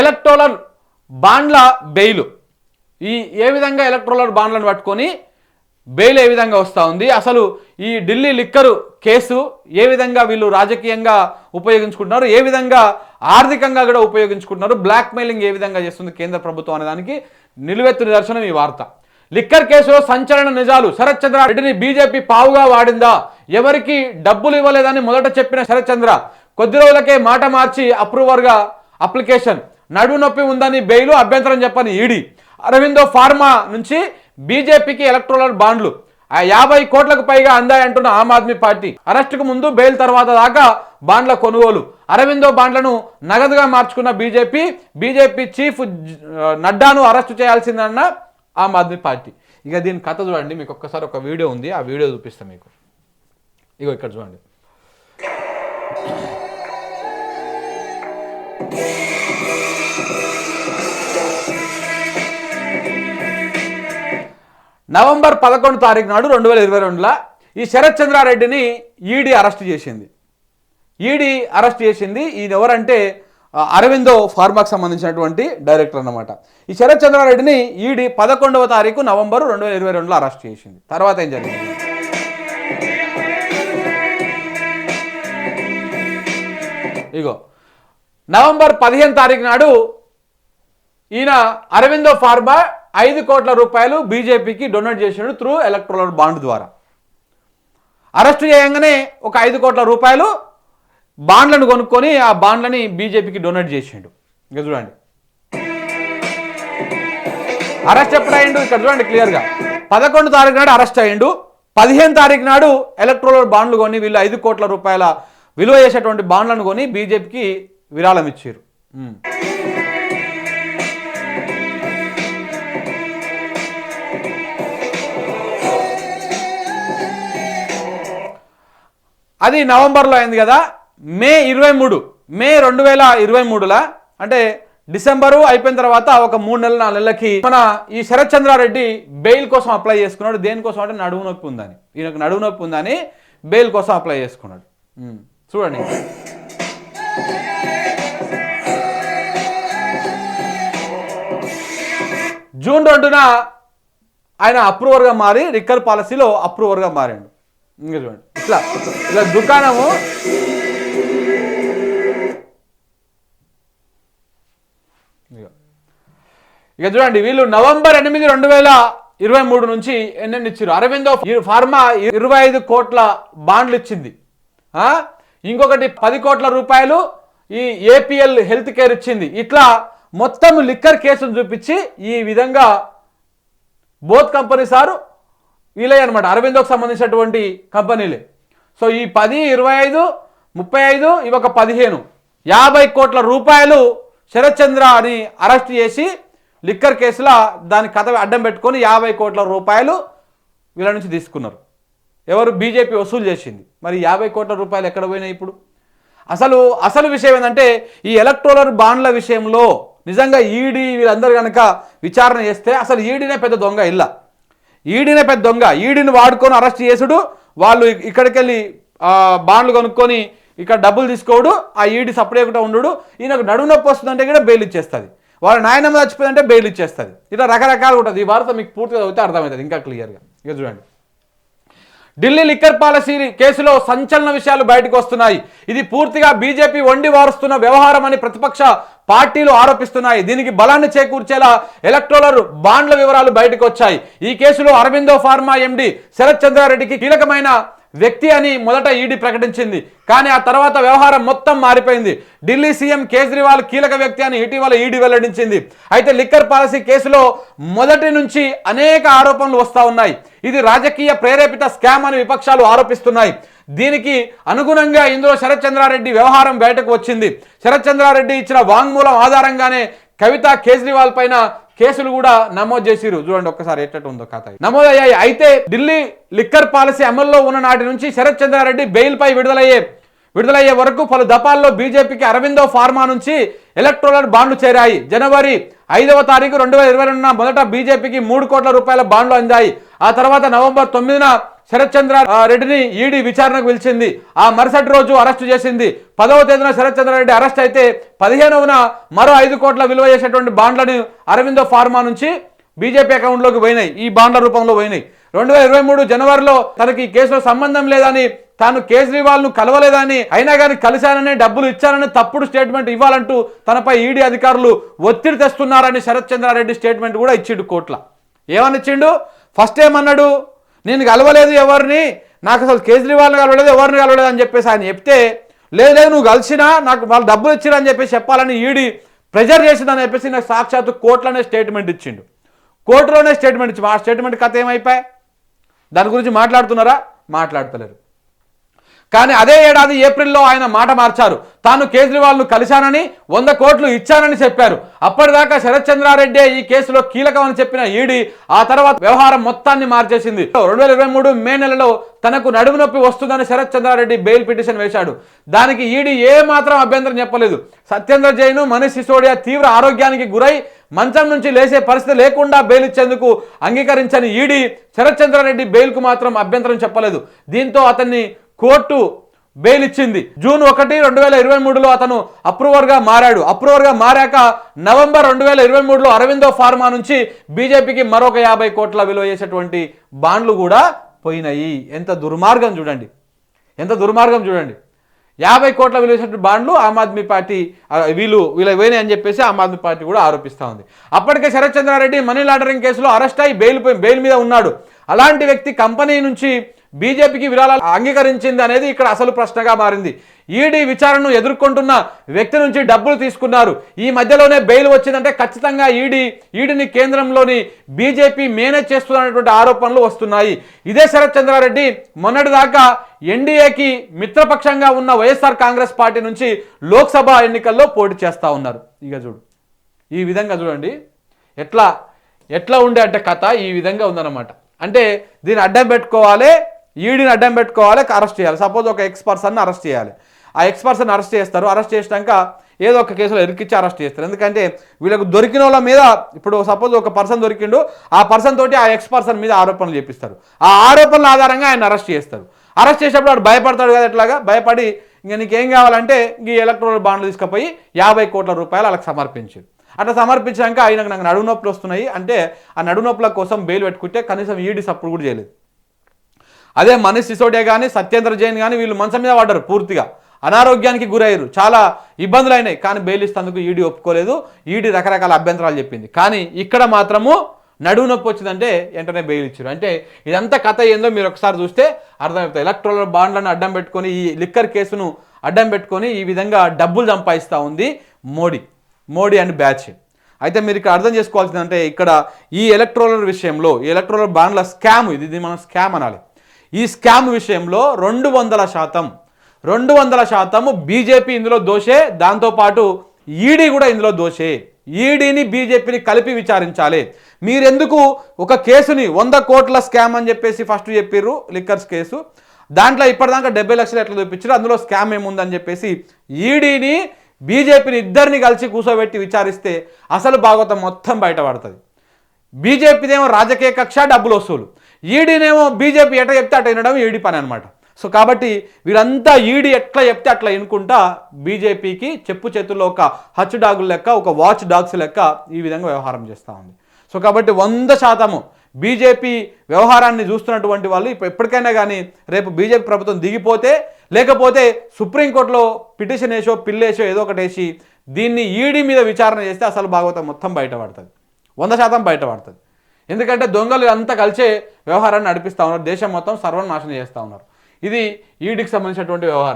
Electoral బాండ్ల bail. ఈ ఏ విధంగా ఎలక్ట్రోలర్ బాండ్లను పట్టుకొని బెయిల్ ఏ విధంగా వస్తూ ఉంది? అసలు ఈ ఢిల్లీ లిక్కరు కేసు ఏ విధంగా వీళ్ళు రాజకీయంగా ఉపయోగించుకుంటున్నారు? ఏ విధంగా ఆర్థికంగా కూడా ఉపయోగించుకుంటున్నారు? బ్లాక్ మెయిలింగ్ ఏ విధంగా చేస్తుంది కేంద్ర ప్రభుత్వం అనే దానికి నిలువెత్తు నిదర్శనం ఈ వార్త. లిక్కర్ కేసులో సంచలన నిజాలు. శరత్ చంద్ర రెడ్డిని బీజేపీ పావుగా వాడిందా? ఎవరికి డబ్బులు ఇవ్వలేదని మొదట చెప్పిన శరత్ చంద్ర కొద్ది రోజులకే మాట మార్చి అప్రూవర్గా అప్లికేషన్ నడుము నొప్పి ఉందని బెయిలు అభ్యంతరం చెప్పని ఈడీ. అరవిందో ఫార్మా నుంచి బీజేపీకి ఎలక్ట్రోలర్ బాండ్లు. ఆ యాభై కోట్లకు పైగా అందాయంటున్న ఆమ్ ఆద్మీ పార్టీ. అరెస్టుకు ముందు బెయిల్ తర్వాత దాకా బాండ్ల కొనుగోలు. అరవిందో బాండ్లను నగదుగా మార్చుకున్న బీజేపీ బీజేపీ చీఫ్ నడ్డాను అరెస్టు చేయాల్సిందన్న ఆమ్ ఆద్మీ పార్టీ. ఇక దీని కథ చూడండి మీకు ఒక్కసారి ఒక వీడియో ఉంది ఆ వీడియో చూపిస్తాను మీకు. ఇగో ఇక్కడ చూడండి. నవంబర్ పదకొండు తారీఖు నాడు రెండు వేల ఇరవై రెండులో ఈ శరత్ చంద్రారెడ్డిని ఈడీ అరెస్ట్ చేసింది. ఈడీ అరెస్ట్ చేసింది ఈయన ఎవరంటే అరవిందో ఫార్మాకు సంబంధించినటువంటి డైరెక్టర్ అన్నమాట. ఈ శరత్ చంద్రారెడ్డిని ఈడీ పదకొండవ తారీఖు నవంబర్ రెండు వేల ఇరవై రెండులో అరెస్ట్ చేసింది. తర్వాత ఏం జరిగింది? ఇగో నవంబర్ పదిహేను తారీఖు నాడు ఈయన అరవిందో ఫార్మా ఐదు కోట్ల రూపాయలు బీజేపీకి డొనేట్ చేశాడు త్రూ ఎలక్ట్రోలర్ బాండ్ ద్వారా. అరెస్ట్ చేయగానే ఒక ఐదు కోట్ల రూపాయలు బాండ్లను కొనుక్కొని ఆ బాండ్లని బీజేపీకి డొనేట్ చేసిండు. ఇక చూడండి. అరెస్ట్ ఎప్పుడు అయ్యిండు? ఇక్కడ చూడండి క్లియర్గా పదకొండు తారీఖు నాడు అరెస్ట్ అయ్యిండు. పదిహేను తారీఖు నాడు ఎలక్ట్రోలర్ బాండ్లు కొని వీళ్ళు ఐదు కోట్ల రూపాయల విలువ చేసేటువంటి బాండ్లను కొని బీజేపీకి విరాళం ఇచ్చారు అది నవంబర్లో అయింది కదా మే ఇరవై మూడు. మే రెండు వేల ఇరవై మూడులా? అంటే డిసెంబరు అయిపోయిన తర్వాత ఒక మూడు నెలల నాలుగు నెలలకి మన ఈ శరత్ చంద్రారెడ్డి బెయిల్ కోసం అప్లై చేసుకున్నాడు. దేనికోసం అంటే నడువు నొప్పి ఉందని. ఈయనకు నడువు నొప్పి ఉందని బెయిల్ కోసం అప్లై చేసుకున్నాడు. చూడండి. జూన్ రెండున ఆయన అప్రూవర్గా మారి రిక్కర్ పాలసీలో అప్రూవర్గా మారాడు. ఇంకా చూడండి. ఇట్లా ఇలా దుకాణము ఇక చూడండి వీళ్ళు నవంబర్ ఎనిమిది రెండు వేల ఇరవై మూడు నుంచి ఎన్నెన్ని ఇచ్చారు అరవిందో ఫార్మా ఇరవై ఐదు కోట్ల బాండ్లు ఇచ్చింది. ఇంకొకటి పది కోట్ల రూపాయలు ఈ ఏపీఎల్ హెల్త్ కేర్ ఇచ్చింది. ఇట్లా మొత్తం లిక్కర్ కేసును చూపించి ఈ విధంగా బోత్ కంపెనీ సారు వీలే అనమాట అరవిందోకి సంబంధించినటువంటి కంపెనీలే. సో ఈ పది ఇరవై ఐదు ముప్పై ఐదు ఇవి ఒక పదిహేను యాభై కోట్ల రూపాయలు శరత్ చంద్ర అని అరెస్ట్ చేసి లిక్కర్ కేసులో దాని కథ అడ్డం పెట్టుకొని యాభై కోట్ల రూపాయలు వీళ్ళ నుంచి తీసుకున్నారు. ఎవరు? బీజేపీ వసూలు చేసింది. మరి యాభై కోట్ల రూపాయలు ఎక్కడ పోయినాయి ఇప్పుడు? అసలు అసలు విషయం ఏంటంటే ఈ ఎలక్ట్రోలర్ బాండ్ల విషయంలో నిజంగా ఈడీ వీళ్ళందరూ కనుక విచారణ చేస్తే అసలు ఈడీనే పెద్ద దొంగ ఇల్ల. ఈడీనే పెద్ద దొంగ. ఈడీని వాడుకొని అరెస్ట్ చేసుడు వాళ్ళు ఇక్కడికి వెళ్ళి బాండ్లు కొనుక్కొని ఇక్కడ డబ్బులు తీసుకోడు ఆ ఈడీ సపరేట్గా ఉండు ఈయనకు నడుము నొప్పి వస్తుందంటే కూడా బెయిల్ ఇచ్చేస్తుంది. వాళ్ళ నాయనమ్మ చచ్చిపోయిందంటే బెయిల్ ఇచ్చేస్తుంది. ఇట్లా రకరకాలు ఉంటుంది. ఈ వార్త మీకు పూర్తిగా చదివితే అర్థమవుతుంది. ఇంకా క్లియర్గా ఇక చూడండి. ఢిల్లీ లిక్కర్ పాలసీ కేసులో సంచలన విషయాలు బయటకు వస్తున్నాయి. ఇది పూర్తిగా బీజేపీ వండి వారుస్తున్న వ్యవహారం అని ప్రతిపక్ష పార్టీలు ఆరోపిస్తున్నాయి. దీనికి బలాన్ని చేకూర్చేలా ఎలక్ట్రోలర్ బాండ్ల వివరాలు బయటకు వచ్చాయి. ఈ కేసులో అరవిందో ఫార్మా ఎండి శరత్ చంద్రారెడ్డికి కీలకమైన వ్యక్తి అని మొదట ఈడీ ప్రకటించింది. కానీ ఆ తర్వాత వ్యవహారం మొత్తం మారిపోయింది. ఢిల్లీ సీఎం కేజ్రీవాల్ కీలక వ్యక్తి అని ఇటీవల ఈడీ వెల్లడించింది. అయితే లిక్కర్ పాలసీ కేసులో మొదటి నుంచి అనేక ఆరోపణలు వస్తూ ఉన్నాయి. ఇది రాజకీయ ప్రేరేపిత స్కామ్ అని విపక్షాలు ఆరోపిస్తున్నాయి. దీనికి అనుగుణంగా ఇందులో శరత్ చంద్రారెడ్డి వ్యవహారం బయటకు వచ్చింది. శరత్ చంద్రారెడ్డి ఇచ్చిన వాంగ్మూలం ఆధారంగానే కవిత కేజ్రీవాల్ పైన కేసులు కూడా నమోదు చేసిరు చూడండి ఒక్కసారి ఎట్టట్టు ఉందో కథ నమోదయ్యాయి. అయితే ఢిల్లీ లిక్కర్ పాలసీ అమల్లో ఉన్న నాటి నుంచి శరత్ చంద్రారెడ్డి బెయిల్ పై విడుదలయ్యే విడుదలయ్యే వరకు పలు దపాల్లో బీజేపీకి అరవిందో ఫార్మా నుంచి ఎలక్ట్రోలర్ బాండ్లు చేరాయి. జనవరి ఐదవ తారీఖు రెండు వేల ఇరవై రెండున మొదట బీజేపీకి మూడు కోట్ల రూపాయల బాండ్లు అందాయి. ఆ తర్వాత నవంబర్ తొమ్మిదిన శరత్ చంద్ర రెడ్డిని ఈడీ విచారణకు పిలిచింది. ఆ మరుసటి రోజు అరెస్టు చేసింది. పదవ తేదీన శరత్ చంద్రారెడ్డి అరెస్ట్ అయితే పదిహేనవన మరో ఐదు కోట్ల విలువ చేసేటువంటి బాండ్లను అరవిందో ఫార్మా నుంచి బీజేపీ అకౌంట్లోకి పోయినాయి. ఈ బాండ్ల రూపంలో పోయినాయి. రెండు వేల ఇరవై మూడు జనవరిలో తనకి కేసులో సంబంధం లేదని తాను కేజ్రీవాల్ను కలవలేదని అయినా కానీ కలిశానని డబ్బులు ఇచ్చానని తప్పుడు స్టేట్మెంట్ ఇవ్వాలంటూ తనపై ఈడీ అధికారులు ఒత్తిడి తెస్తున్నారని శరత్ చంద్రారెడ్డి స్టేట్మెంట్ కూడా ఇచ్చిండు కోట్ల. ఏమని ఇచ్చిండు? ఫస్ట్ ఏమన్నాడు? నేను కలవలేదు ఎవరిని నాకు అసలు కేజ్రీవాల్ని కలవలేదు ఎవరిని కలవలేదు అని చెప్పేసి ఆయన చెప్తే లేదు లేదు నువ్వు కలిసినా నాకు వాళ్ళు డబ్బులు ఇచ్చినా అని చెప్పేసి చెప్పాలని ఈడీ ప్రెజర్ చేసిందని చెప్పేసి నాకు సాక్షాత్తు కోర్టులోనే స్టేట్మెంట్ ఇచ్చిండు. కోర్టులోనే స్టేట్మెంట్ ఇచ్చి ఆ స్టేట్మెంట్ కథ ఏమైపోయి దాని గురించి మాట్లాడుతున్నారా? మాట్లాడతలేరు. కానీ అదే ఏడాది ఏప్రిల్లో ఆయన మాట మార్చారు. తాను కేజ్రీవాల్ను కలిశానని వంద కోట్లు ఇచ్చానని చెప్పారు. అప్పటిదాకా శరత్ చంద్రారెడ్డి ఈ కేసులో కీలకమని చెప్పిన ఈడీ ఆ తర్వాత వ్యవహారం మొత్తాన్ని మార్చేసింది. రెండు వేల ఇరవై మూడు మే నెలలో తనకు నడుము నొప్పి వస్తుందని శరత్ చంద్రారెడ్డి బెయిల్ పిటిషన్ వేశాడు. దానికి ఈడీ ఏ మాత్రం అభ్యంతరం చెప్పలేదు. సత్యేంద్ర జైను మనీష్ సిసోడియా తీవ్ర ఆరోగ్యానికి గురై మంచం నుంచి లేసే పరిస్థితి లేకుండా బెయిల్ ఇచ్చేందుకు అంగీకరించని ఈడీ శరత్ చంద్రారెడ్డి బెయిల్కు మాత్రం అభ్యంతరం చెప్పలేదు. దీంతో అతన్ని కోర్టు బెయిల్ ఇచ్చింది జూన్ ఒకటి రెండు వేల ఇరవై మూడులో అతను అప్రూవర్గా మారాడు. అప్రూవర్గా మారాక నవంబర్ రెండు వేల ఇరవై మూడులో అరవిందో ఫార్మా నుంచి బీజేపీకి మరొక యాభై కోట్ల విలువ చేసేటువంటి బాండ్లు కూడా పోయినాయి. ఎంత దుర్మార్గం చూడండి. ఎంత దుర్మార్గం చూడండి. యాభై కోట్ల విలువ చేసేటువంటి బాండ్లు ఆమ్ ఆద్మీ పార్టీ ఆ, వీళ్ళు వీళ్ళ పోయినాయి అని చెప్పేసి ఆమ్ ఆద్మీ పార్టీ కూడా ఆరోపిస్తూ ఉంది. అప్పటికే శరత్ చంద్రారెడ్డి మనీ లాండరింగ్ కేసులో అరెస్ట్ అయి బెయిల్ పోయి- బెయిల్ మీద ఉన్నాడు. అలాంటి వ్యక్తి కంపెనీ నుంచి బీజేపీకి విరాళాలు అంగీకరించింది అనేది ఇక్కడ అసలు ప్రశ్నగా మారింది. ఈడీ విచారణను ఎదుర్కొంటున్న వ్యక్తి నుంచి డబ్బులు తీసుకున్నారు. ఈ మధ్యలోనే బెయిల్ వచ్చిందంటే ఖచ్చితంగా ఈడీ ఈడీని కేంద్రంలోని బీజేపీ మేనేజ్ చేస్తున్నటువంటి ఆరోపణలు వస్తున్నాయి. ఇదే శరత్ చంద్రారెడ్డి మొన్నటిదాకా ఎన్డీఏకి మిత్రపక్షంగా ఉన్న వైఎస్ఆర్ కాంగ్రెస్ పార్టీ నుంచి లోక్సభ ఎన్నికల్లో పోటీ చేస్తూ ఉన్నారు. ఇక చూడు. ఈ విధంగా చూడండి. ఎట్లా ఎట్లా ఉండే అంటే కథ ఈ విధంగా ఉందన్నమాట. అంటే దీన్ని అడ్డం పెట్టుకోవాలి ఈడీని అడ్డం పెట్టుకోవాలి అరెస్ట్ చేయాలి. సపోజ్ ఒక ఎక్స్ పర్సన్ అరెస్ట్ చేయాలి. ఆ ఎక్స్ పర్సన్ అరెస్ట్ చేస్తారు. అరెస్ట్ చేసినాక ఏదో ఒక కేసులో ఇరికిచ్చి అరెస్ట్ చేస్తారు. ఎందుకంటే వీళ్ళకు దొరికిన వాళ్ళ మీద ఇప్పుడు సపోజ్ ఒక పర్సన్ దొరికిండు ఆ పర్సన్ తోటి ఆ ఎక్స్ పర్సన్ మీద ఆరోపణలు చేపిస్తారు. ఆ ఆరోపణల ఆధారంగా ఆయన అరెస్ట్ చేస్తారు. అరెస్ట్ చేసేటప్పుడు వాడు భయపడతాడు కదా ఎట్లాగా? భయపడి ఇంకా నీకేం కావాలంటే ఈ ఎలక్ట్రల్ బాండ్లు తీసుకుపోయి యాభై కోట్ల రూపాయలు వాళ్ళకి సమర్పించారు అట్లా సమర్పించాక ఆయనకు నాకు నడునొప్పులు వస్తున్నాయి. అంటే ఆ నడునొప్పుల కోసం బెయిల్ పెట్టుకుంటే కనీసం ఈడీ సప్పుడు కూడా చేయలేదు. అదే మనీష్ సిసోడియా కానీ సత్యేంద్ర జైన్ కానీ వీళ్ళు మనసు మీద పడ్డారు పూర్తిగా. అనారోగ్యానికి గురయ్యారు. చాలా ఇబ్బందులు అయినాయి కానీ బెయిల్ ఇస్తేందుకు ఈడీ ఒప్పుకోలేదు. ఈడీ రకరకాల అభ్యంతరాలు చెప్పింది. కానీ ఇక్కడ మాత్రము నడువు నొప్పి వచ్చిందంటే వెంటనే బెయిల్ ఇచ్చారు. అంటే ఇదంతా కథ ఏందో మీరు ఒకసారి చూస్తే అర్థమవుతుంది. ఎలక్ట్రల్ బాండ్లను అడ్డం పెట్టుకొని ఈ లిక్కర్ కేసును అడ్డం పెట్టుకొని ఈ విధంగా డబ్బులు సంపాదిస్తూ ఉంది మోడీ. Modi and batch. అయితే మీరు ఇక్కడ అర్థం చేసుకోవాల్సిందంటే ఇక్కడ ఈ ఎలక్ట్రోలర్ విషయంలో ఈ ఎలక్ట్రోలర్ బాండ్ల స్కామ్ ఇది. ఇది మనం స్కామ్ అనాలి. ఈ స్కామ్ విషయంలో రెండు వందల శాతం రెండు వందల శాతం బీజేపీ ఇందులో దోషే దాంతోపాటు ఈడీ కూడా ఇందులో దోషే. ఈడీని బీజేపీని కలిపి విచారించాలి. మీరెందుకు ఒక కేసుని వంద కోట్ల స్కామ్ అని చెప్పేసి ఫస్ట్ చెప్పిర్రు లిక్కర్స్ కేసు. దాంట్లో ఇప్పటిదాకా డెబ్బై లక్షలు ఎట్లా చూపించారు అందులో స్కామ్ ఏముందని చెప్పేసి ఈడీని బీజేపీని ఇద్దరిని కలిసి కూర్చోబెట్టి విచారిస్తే అసలు భాగవతం మొత్తం బయటపడుతుంది. బీజేపీదేమో రాజకీయ కక్ష డబ్బులు వసూలు. ఈడీనేమో బీజేపీ ఎట చెప్తే అట్లా వినడం ఈడీ పని అనమాట సో కాబట్టి వీరంతా ఈడీ ఎట్లా చెప్తే అట్లా ఎన్నుకుంటా బీజేపీకి చెప్పు చేతుల్లో ఒక హచ్ డాగుల లెక్క ఒక వాచ్ డాగ్స్ లెక్క ఈ విధంగా వ్యవహారం చేస్తూ ఉంది. సో కాబట్టి వంద శాతము బీజేపీ వ్యవహారాన్ని చూస్తున్నటువంటి వాళ్ళు ఇప్పుడు ఎప్పటికైనా కానీ రేపు బీజేపీ ప్రభుత్వం దిగిపోతే లేకపోతే సుప్రీంకోర్టులో పిటిషన్ వేసో పిల్లేసో ఏదో ఒకటి వేసి దీన్ని ఈడీ మీద విచారణ చేస్తే అసలు భాగవతం మొత్తం బయటపడుతుంది. వంద శాతం బయటపడుతుంది. ఎందుకంటే దొంగలు అంతా కలిసే వ్యవహారాన్ని నడిపిస్తూ ఉన్నారు. దేశం మొత్తం సర్వనాశనం చేస్తూ ఉన్నారు. ఇది ఈడీకి సంబంధించినటువంటి వ్యవహారం.